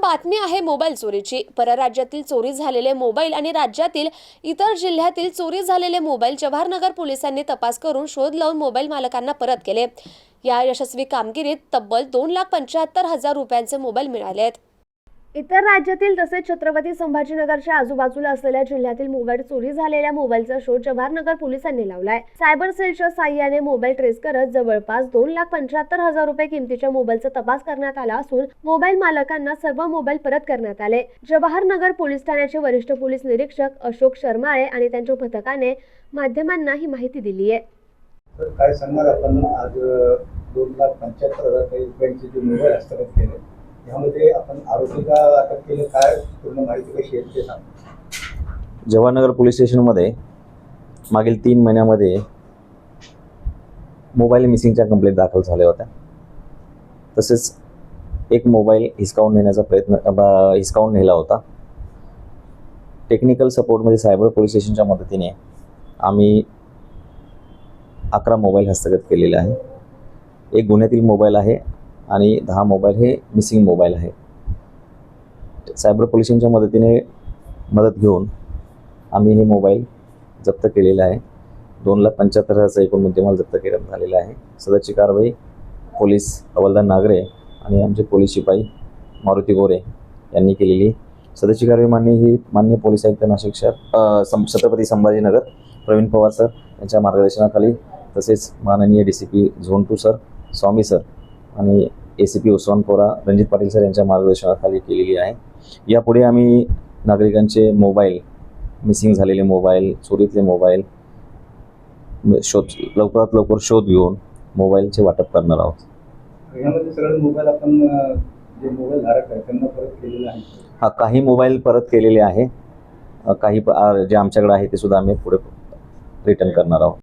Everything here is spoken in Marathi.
बातमी आहे मोबाईल चोरीची. परराज्यातील चोरी झालेले मोबाईल आणि राज्यातील इतर जिल्ह्यातील चोरी झालेले मोबाईल जवाहरनगर पोलिसांनी तपास करून शोध लावून मोबाईल मालकांना परत केले. या यशस्वी कामगिरीत तब्बल दोन लाख पंच्याहत्तर हजार रुपयांचे मोबाईल मिळाले आहेत. इतर राज्यातील तसेच छत्रपती संभाजीनगरच्या आजूबाजूला असलेल्या जिल्ह्यातील मोबाईल चोरी झालेल्या मोबाईलचा शोध जवाहरनगर पोलिसांनी लावलाय. सायबर सेलच्या साह्याने मोबाईल ट्रेस करत जवळपास दोन लाख पंच्याहत्तर हजार रुपये किमतीच्या मोबाईलचा तपास करण्यात आला असून मोबाईल मालकांना सर्व मोबाईल परत करण्यात आले. जवाहरनगर पोलीस ठाण्याचे वरिष्ठ पोलीस निरीक्षक अशोक शर्माळे आणि त्यांच्या पथकाने माध्यमांना ही माहिती दिली आहे. काय सांगणार आपण आज दोन लाख पंच्याहत्तर हजार काही रुपयांचे जे मोबाईल हस्तगत केले? यामध्ये आपण आरोपीला अटक केलं काय पूर्ण माहिती कशी आहे ते सांग जवाहरनगर पोलीस स्टेशनमध्ये मागील तीन महिन्यामध्ये मोबाईल मिसिंगच्या कंप्लेंट दाखल झाल्या होत्या. तसेच एक मोबाईल हिसकावून नेण्याचा प्रयत्न हिसकावून नेला होता. टेक्निकल सपोर्टमध्ये सायबर पोलीस स्टेशनच्या मदतीने आम्ही अकरा मोबाईल हस्तगत केलेले आहे. एक गुन्ह्यातील मोबाईल आहे आणि दहा मोबाईल हे मिसिंग मोबाईल आहे. सायबर पोलिसांच्या मदतीने मदत घेऊन आम्ही हे मोबाईल जप्त केलेला आहे. दोन लाख पंच्याहत्तर हजारचा एकूण मुद्देमाल जप्त करण्यात झालेला आहे. सदरची कारवाई पोलीस हवालदार नागरे आणि आमचे पोलीस शिपाई मारुती गोरे यांनी केलेली. सदरची कारवाई मान्य ही मान्य पोलीस आयुक्त नाशिक शहर सं छत्रपती संभाजीनगर प्रवीण पवार सर यांच्या मार्गदर्शनाखाली तसेच माननीय D C P zone two sir Swami sir आणि A C P Usmanpura Ranjit Patil sir यांच्या मार्गदर्शनाखाली केलेली आहे. यापुढे आम्ही नागरिकांचे मोबाईल मिसिंग झालेले मोबाईल चोरीतले मोबाईल शोध लवकरात लवकर शोध घेऊन मोबाईलचे वाटप करणार आहोत. यामध्ये सगळे मोबाईल आपण अ, जे मोबाईल धारक आहेत त्यांना परत केलेले आहे हा काही मोबाईल परत केलेले आहे. काही जे आमच्याकडे आहे ते सुद्धा आम्ही पुढे रिटर्न करणार आहोत.